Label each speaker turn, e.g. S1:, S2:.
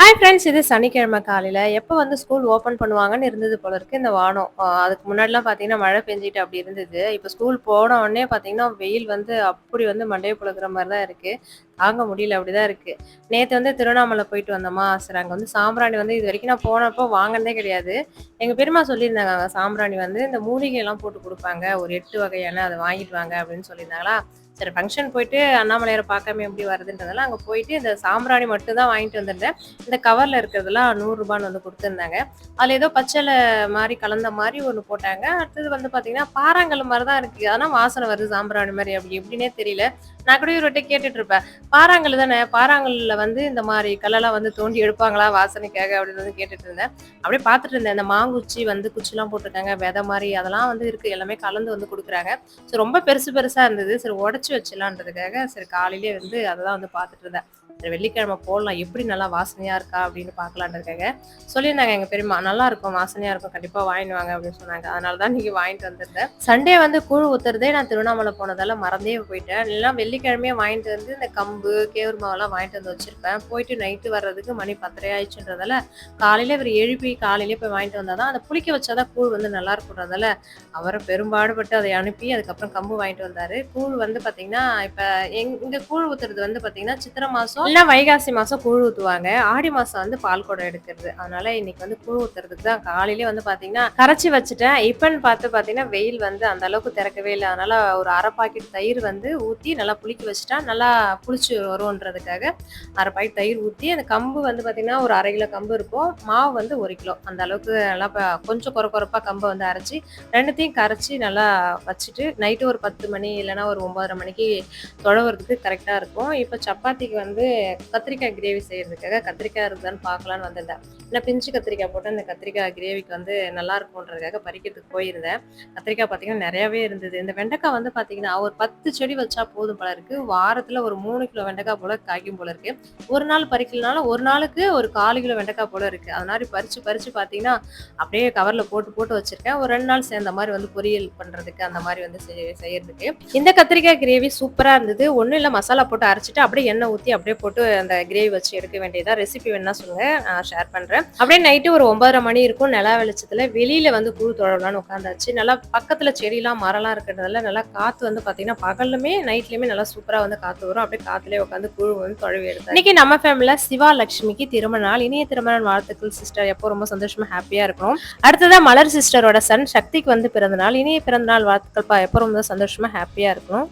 S1: Hi friends இது சனிக்கிழமை காலையில். எப்போ வந்து ஸ்கூல் ஓப்பன் பண்ணுவாங்கன்னு இருந்தது போல இருக்கு. இந்த வானம். அதுக்கு முன்னாடிலாம் பார்த்தீங்கன்னா மழை பெஞ்சிட்டு அப்படி இருந்தது. இப்போ ஸ்கூல் போன உடனே பார்த்தீங்கன்னா வெயில் வந்து அப்படி வந்து மண்டையை புழுக்கிற மாதிரி தான் இருக்குது தாங்க முடியல அப்படிதான் இருக்குது நேற்று வந்து திருவண்ணாமலை போயிட்டு வந்தோமா சரி அங்கே வந்து சாம்பிராணி வந்து இது வரைக்கும் நான் போனப்போ வாங்கினதே கிடையாது. எங்கள் பெருமா சொல்லியிருந்தாங்க அங்கே சாம்பிராணி வந்து இந்த மூலிகையெல்லாம் போட்டு கொடுப்பாங்க. ஒரு எட்டு வகையான அதை வாங்கிட்டு வாங்க அப்படின்னு சொல்லியிருந்தாங்களா? சரி ஃபங்க்ஷன் போயிட்டு அண்ணாமலையாரை பார்க்காம எப்படி வருதுன்றதெல்லாம் அங்கே போயிட்டு இந்த சாம்பிராணி மட்டும் தான் வாங்கிட்டு வந்திருந்தேன். இந்த கவரில் இருக்கிறதெல்லாம் நூறுரூபான்னு வந்து கொடுத்துருந்தாங்க. அதில் ஏதோ பச்சளை மாதிரி கலந்த மாதிரி ஒன்று போட்டாங்க. அடுத்தது வந்து பார்த்தீங்கன்னா பாறாங்கல் மாதிரி தான் இருக்குது ஆனால் வாசனை வருது சாம்பிராணி மாதிரி. அப்படி எப்படின்னே தெரியல. நான் கூட இவர்கிட்ட கேட்டுட்டு இருப்பேன். பாறாங்கல் தானே? பாறாங்கல்ல வந்து இந்த மாதிரி கல்லெல்லாம் வந்து தோண்டி எடுப்பாங்களா வாசனைக்காக அப்படின்னு வந்து கேட்டுட்டு இருந்தேன். அப்படியே பார்த்துட்டு இருந்தேன். இந்த மாங்குச்சி வந்து குச்சிலாம் போட்டிருக்காங்க விதை மாதிரி அதெல்லாம் வந்து இருக்கு. எல்லாமே கலந்து வந்து கொடுக்குறாங்க. ஸோ ரொம்ப பெருசு பெருசாக இருந்தது. சரி உடச்சி வச்சிடலான்றதுக்காக சரி காலையிலே வந்து அதை தான் வந்து பார்த்துட்டு இருந்தேன். சரி வெள்ளிக்கிழமை போடலாம் எப்படி நல்லா வாசனையா இருக்கா அப்படின்னு பார்க்கலான்றதுக்காக சொல்லியிருந்தாங்க எங்க பெரியம்மா. நல்லா இருக்கும் வாசனையா இருக்கும். கண்டிப்பா வாங்கிட்டு வாங்க அப்படின்னு சொன்னாங்க. அதனால தான் நீங்க வாங்கிட்டு வந்திருந்தேன். சண்டே வந்து கூழ் ஊத்துறதே நான் திருவண்ணாமலை போனதால மறந்தே போயிட்டேன். எல்லாம் வெள்ளிக்கிழமையே வாங்கிட்டு வந்து இந்த கம்பு கேவுரு மாவெல்லாம் வாங்கிட்டு வந்து வச்சிருப்பேன். போயிட்டு நைட்டு வர்றதுக்கு மணி பத்தரை ஆயிடுச்சுன்றதால காலையில இவர் எழுப்பி காலையிலே போய் வாங்கிட்டு வந்தாதான் அதை புளிக்க வச்சாதான் கூழ் வந்து நல்லா இருக்குன்றதால அவரை பெரும்பாடுபட்டு அதை அனுப்பி அதுக்கப்புறம் கம்பு வாங்கிட்டு வந்தாரு. கூழ் வந்து பாத்தீங்கன்னா இப்ப எங் இங்க கூழ் ஊத்துறது வந்து பாத்தீங்கன்னா சித்திரை மாசம் இல்ல வைகாசி மாசம் கூழ் ஊத்துவாங்க. ஆடி மாசம் வந்து பால் குடம் எடுக்கிறது. அதனால இன்னைக்கு வந்து கூழ் ஊத்துறதுக்கு தான் காலையிலே வந்து பாத்தீங்கன்னா கரைச்சி வச்சுட்டேன். இப்பன்னு பார்த்து பாத்தீங்கன்னா வெயில் வந்து அந்த அளவுக்கு திறக்கவே இல்லை. அதனால ஒரு அரை பாக்கெட் தயிர் வந்து ஊத்தி நல்லா புளிக்க வச்சுட்டா நல்லா புளிச்சு வரும்ன்றதுக்காக அரை பாக்கெட் தயிர் ஊத்தி அந்த கம்பு வந்து பாத்தீங்கன்னா ஒரு அரை கிலோ கம்பு இருக்கும். மாவு வந்து ஒரு கிலோ. அந்த அளவுக்கு நல்லா கொஞ்சம் குறை குறைப்பா கம்பை வந்து அரைச்சி ரெண்டுத்தையும் கரைச்சி நல்லா வச்சுட்டு நைட்டு ஒரு பத்து மணி இல்லைன்னா ஒரு ஒன்பதரை மணிக்கு தொடவுறதுக்கு கரெக்டாக இருக்கும். இப்போ சப்பாத்திக்கு வந்து கத்திரிக்காய் கிரேவி செய்யறதுக்காக கத்திரிக்காய் இருக்குதான்னு பார்க்கலான்னு வந்திருந்தேன். இல்லை பிஞ்சு கத்திரிக்காய் போட்டு அந்த கத்திரிக்காய் கிரேவிக்கு வந்து நல்லா இருக்கும்ன்றதுக்காக பறிக்கிறதுக்கு போயிருந்தேன். கத்திரிக்காய் பார்த்தீங்கன்னா நிறையவே இருந்தது. இந்த வெண்டைக்காய் வந்து பார்த்தீங்கன்னா ஒரு பத்து செடி வச்சா போதும் போல இருக்கு. வாரத்தில் ஒரு மூணு கிலோ வெண்டைக்காய் போல காய்க்கும் போல இருக்கு. ஒரு நாள் பறிக்கலனாலும் ஒரு நாளுக்கு ஒரு காலு கிலோ வெண்டைக்காய் போல இருக்கு. அது மாதிரி பறிச்சு பறிச்சு பார்த்தீங்கன்னா அப்படியே கவரில் போட்டு போட்டு வச்சிருக்கேன். ஒரு ரெண்டு நாள் சேர்ந்த மாதிரி வந்து பொரியல் பண்ணுறதுக்கு அந்த மாதிரி வந்து செய்- செய்யறதுக்கு. இந்த கத்திரிக்காய் கிரேவி சூப்பராக இருந்தது. ஒன்றும் இல்லை மசாலா போட்டு அரைச்சிட்டு அப்படியே எண்ணெய் ஊற்றி அப்படியே போட்டு அந்த கிரேவி வச்சு எடுக்க வேண்டியதாக ரெசிபி வேணா சொல்லுங்க. நான் ஷேர் பண்ணுறேன் அப்படியே நைட்டு ஒரு ஒன்பதரை மணி இருக்கும். நிலா வெளிச்சத்தில் வெளியில் வந்து கூழ் தொழலான்னு உட்காந்தாச்சு நல்லா பக்கத்தில் செடியெலாம் மரம்லாம் இருக்கிறதுனால நல்லா காற்று வந்து பார்த்தீங்கன்னா பகலுமே நைட்லேயுமே நல்லா சூப்பராக வந்து காற்று வரும். அப்படியே காற்றுலேயே உட்காந்து கூழ் வந்து தொழவி எடுத்தேன். இன்னைக்கு நம்ம ஃபேமிலியில் சிவா லட்சுமிக்கு திருமண நாள். இனிய திருமண வாழ்த்துக்கள் சிஸ்டர் எப்போ ரொம்ப சந்தோஷமாக ஹாப்பியாக இருக்கும் அடுத்ததாக மலர் சிஸ்டரோட சன் சக்திக்கு வந்து பிறந்த நாள். இனிய பிறந்த நாள் வாழ்த்துக்கள் எப்போ ரொம்ப சந்தோஷமாக ஹாப்பியாக இருக்கும்